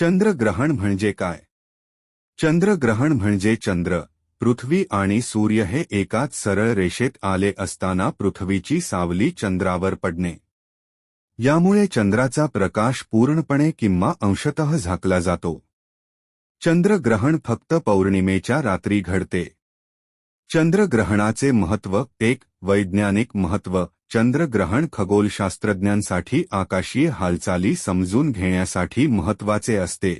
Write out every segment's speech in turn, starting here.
चंद्रग्रहण म्हणजे काय? चंद्रग्रहण म्हणजे चंद्र पृथ्वी आणि सूर्य हे एकाच सरळ रेषेत आले असताना पृथ्वीची सावली चंद्रावर पडणे. यामुळे चंद्राचा प्रकाश पूर्णपणे किंवा अंशतः झाकला जातो. चंद्रग्रहण फक्त पौर्णिमेच्या रात्री घडते. चंद्रग्रहणाचे महत्त्व एक वैज्ञानिक महत्त्व चंद्रग्रहण खगोलशास्त्रज्ञांसाठी आकाशीय हालचाली समजून घेण्यासाठी महत्त्वाचे असते.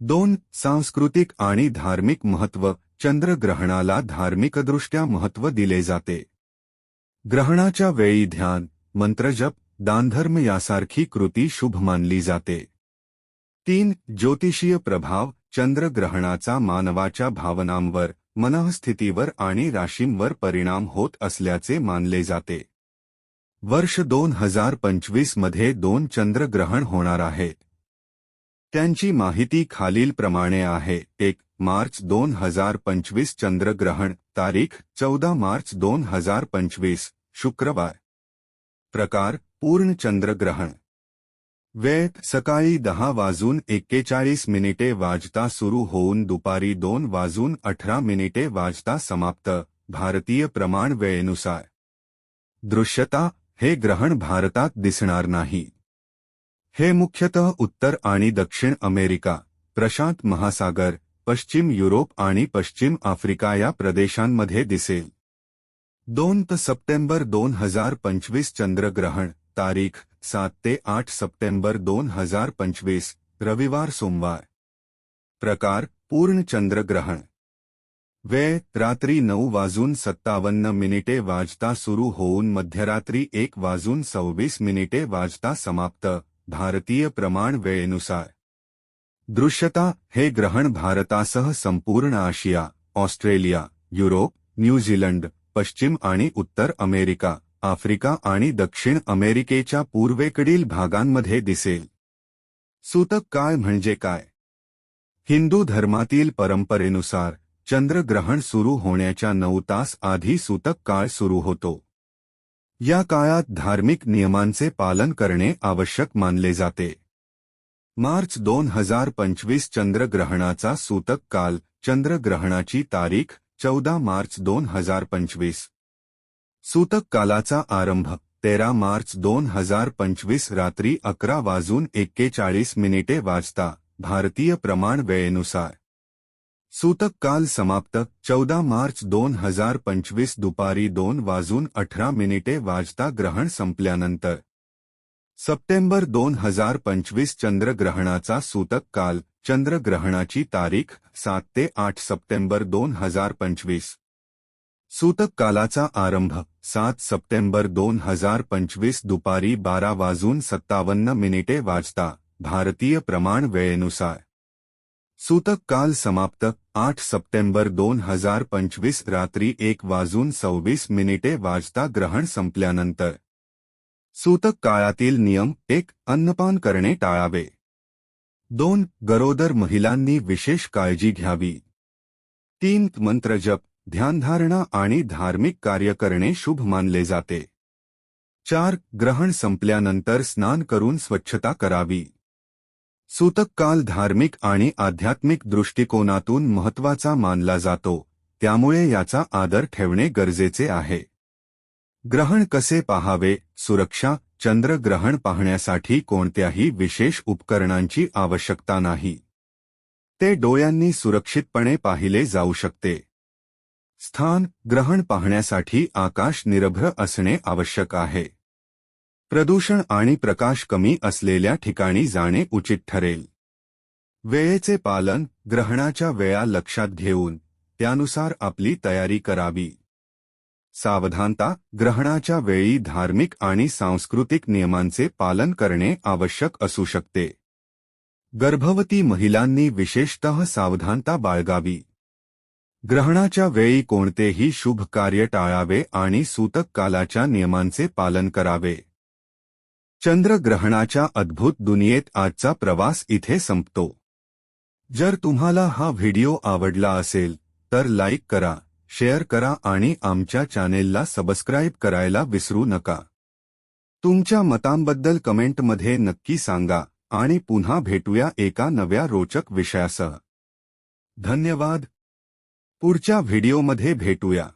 दोन सांस्कृतिक आणि धार्मिक महत्त्व चंद्रग्रहणाला धार्मिकदृष्ट्या महत्त्व दिले जाते. ग्रहणाच्या वेळी ध्यान मंत्रजप दानधर्म यासारखी कृती शुभ मानली जाते. तीन ज्योतिषीय प्रभाव. चंद्रग्रहणाचा मानवाच्या भावनांवर मनःस्थितीवर आणि राशींवर परिणाम होत असल्याचे मानले जाते. वर्ष दोन हज़ार पंचवीस मध्ये दोन चंद्रग्रहण होणार आहेत. त्यांची माहिती खालीलप्रमाणे आहे. एक मार्च दोन हज़ार पंचवीस चंद्रग्रहण तारीख चौदा मार्च दोन हज़ार पंचवीस, शुक्रवार. प्रकार, पूर्ण चंद्रग्रहण वेळ, सकाळी दहा वाजून एक्केचाळीस मिनिटे वाजता सुरू होऊन दुपारी दोन वाजून अठरा मिनिटे वाजता समाप्त, भारतीय प्रमाण वेळेनुसार. दृश्यता हे ग्रहण भारतात दिसणार नाही. हे मुख्यतः उत्तर आणि दक्षिण अमेरिका, प्रशांत महासागर, पश्चिम युरोप आणि पश्चिम आफ्रिका या प्रदेशांमध्ये दिसेल. दोन सप्टेंबर दोन हज़ार पंचवीस चंद्रग्रहण तारीख, सात ते आठ सप्टेंबर दोन हज़ार पंचवीस, रविवार सोमवार. प्रकार, पूर्ण चंद्रग्रहण वेळ रात्री नऊ वाजून सत्तावन्न मिनिटे वाजता सुरू होऊन मध्यरात्री एक वाजून सव्वीस मिनिटे वाजता समाप्त भारतीय प्रमाण वेळेनुसार. दृश्यता हे ग्रहण भारतासह संपूर्ण आशिया ऑस्ट्रेलिया युरोप न्यूझीलंड पश्चिम आणि उत्तर अमेरिका आफ्रिका आणि दक्षिण अमेरिकेच्या पूर्वेकडील भागांमध्ये दिसेल. सूतक काळ म्हणजे काय? हिंदू धर्मातील परंपरेनुसार चंद्रग्रहण सुरू होण्याच्या नऊ तास आधी सूतक काळ सुरू होतो. या काळात धार्मिक नियमांचे पालन करणे आवश्यक मानले जाते. मार्च दोन हजार पंचवीस चंद्रग्रहणाचा सूतक काल चंद्रग्रहणाची तारीख चौदा मार्च दोन हजार पंचवीस. सूतक कालाचा आरंभ तेरा मार्च दोन हजार पंचवीस रात्री अकरा वाजून एक्केचाळीस मिनिटे वाजता भारतीय प्रमाण वेळेनुसार. सूतक काल समाप्त चौदा मार्च दोन हज़ार पंचवीस दुपारी दोन वाजून अठरा मिनिटे वाजता ग्रहण संपल्यानंतर. सप्टेंबर दोन हज़ार पंचवीस चंद्रग्रहणाचा सूतक काल, चंद्रग्रहणाची तारीख सात ते आठ सप्टेंबर दोन हज़ार पंचवीस. सूतक कालाचा आरंभ, सात सप्टेंबर दोन हज़ार पंचवीस दुपारी बारा वाजून सत्तावन्न मिनिटे वाजता, भारतीय प्रमाण वेळेनुसार. सूतक काल समाप्त आठ सप्टेंबर दोन हजार पंचवीस रात्री एक वाजून सव्वीस मिनिटे वाजता ग्रहण संपल्यानंतर. सूतक काळातील नियम एक अन्नपान करणे टाळावे. दोन गरोदर महिलांनी विशेष काळजी घ्यावी. तीन मंत्रजप ध्यानधारणा आणि धार्मिक कार्य करणे शुभ मानले जाते. चार ग्रहण संपल्यानंतर स्नान करून स्वच्छता करावी. सूतक काल धार्मिक आणि आध्यात्मिक दृष्टिकोनातून महत्त्वाचा मानला जातो त्यामुळे याचा आदर ठेवणे गरजेचे आहे. ग्रहण कसे पाहावे सुरक्षा चंद्रग्रहण पाहण्यासाठी कोणत्याही विशेष उपकरणांची आवश्यकता नाही. ते डोळ्यांनी सुरक्षितपणे पाहिले जाऊ शकते. स्थान ग्रहण पाहण्यासाठी आकाश निरभ्र असणे आवश्यक आहे. प्रदूषण आणि प्रकाश कमी असलेल्या ठिकाणी जाणे उचित ठरेल. वेळेचे पालन ग्रहणाच्या वेळा लक्षात घेऊन त्यानुसार आपली तयारी करावी. सावधानता ग्रहणाच्या वेळी धार्मिक आणि सांस्कृतिक नियमांचे पालन करणे आवश्यक असू शकते. गर्भवती महिलांनी विशेषतः सावधानता बाळगावी. ग्रहणाच्या वेळी कोणतेही शुभ कार्य टाळावे आणि सूतक कालाच्या नियमांचे पालन करावे. चंद्रग्रहणाच्या अद्भुत दुनियेत आजचा प्रवास इथे संपतो. जर तुम्हाला हा व्हिडिओ आवडला असेल तर लाईक करा शेअर करा आणि आमच्या चॅनेलला सबस्क्राईब करायला विसरू नका. तुमच्या मतांबद्दल कमेंटमध्ये नक्की सांगा आणि पुन्हा भेटूया एका नव्या रोचक विषयासह. धन्यवाद. पुढच्या व्हिडिओमध्ये भेटूया.